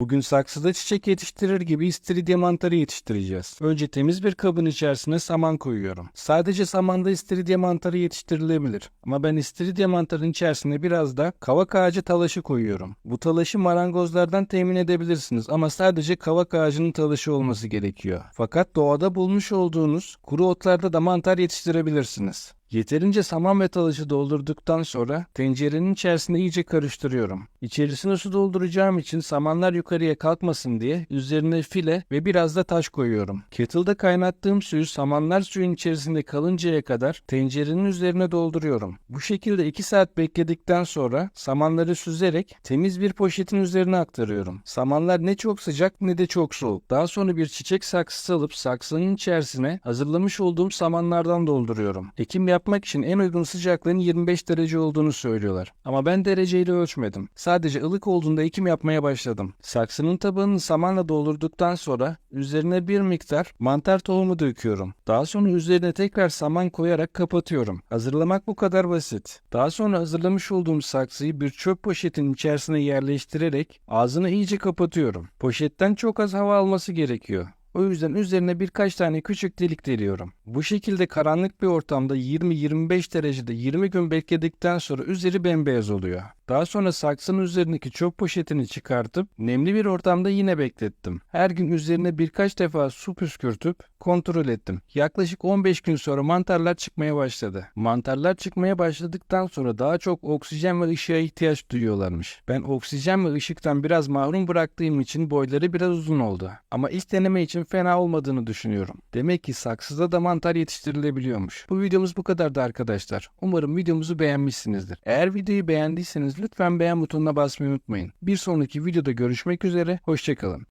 Bugün saksıda çiçek yetiştirir gibi istiridye mantarı yetiştireceğiz. Önce temiz bir kabın içerisine saman koyuyorum. Sadece samanda istiridye mantarı yetiştirilebilir. Ama ben istiridye mantarının içerisine biraz da kavak ağacı talaşı koyuyorum. Bu talaşı marangozlardan temin edebilirsiniz ama sadece kavak ağacının talaşı olması gerekiyor. Fakat doğada bulmuş olduğunuz kuru otlarda da mantar yetiştirebilirsiniz. Yeterince saman ve talaşı doldurduktan sonra tencerenin içerisinde iyice karıştırıyorum. İçerisine su dolduracağım için samanlar yukarıya kalkmasın diye üzerine file ve biraz da taş koyuyorum. Kettle'da kaynattığım suyu samanlar suyun içerisinde kalıncaya kadar tencerenin üzerine dolduruyorum. Bu şekilde 2 saat bekledikten sonra samanları süzerek temiz bir poşetin üzerine aktarıyorum. Samanlar ne çok sıcak ne de çok soğuk. Daha sonra bir çiçek saksısı alıp saksının içerisine hazırlamış olduğum samanlardan dolduruyorum. Ekim yapmak için en uygun sıcaklığın 25 derece olduğunu söylüyorlar. Ama ben dereceyle ölçmedim. Sadece ılık olduğunda ekim yapmaya başladım. Saksının tabanını samanla doldurduktan sonra üzerine bir miktar mantar tohumu döküyorum. Daha sonra üzerine tekrar saman koyarak kapatıyorum. Hazırlamak bu kadar basit. Daha sonra hazırlamış olduğum saksıyı bir çöp poşetin içerisine yerleştirerek ağzını iyice kapatıyorum. Poşetten çok az hava alması gerekiyor. O yüzden üzerine birkaç tane küçük delik deliyorum. Bu şekilde karanlık bir ortamda 20-25 derecede 20 gün bekledikten sonra üzeri bembeyaz oluyor. Daha sonra saksının üzerindeki çöp poşetini çıkartıp nemli bir ortamda yine beklettim. Her gün üzerine birkaç defa su püskürtüp kontrol ettim. Yaklaşık 15 gün sonra mantarlar çıkmaya başladı. Mantarlar çıkmaya başladıktan sonra daha çok oksijen ve ışığa ihtiyaç duyuyorlarmış. Ben oksijen ve ışıktan biraz mahrum bıraktığım için boyları biraz uzun oldu. Ama ilk deneme için fena olmadığını düşünüyorum. Demek ki saksıda da mantar yetiştirilebiliyormuş. Bu videomuz bu kadardı arkadaşlar. Umarım videomuzu beğenmişsinizdir. Eğer videoyu beğendiyseniz lütfen beğen butonuna basmayı unutmayın. Bir sonraki videoda görüşmek üzere, hoşçakalın.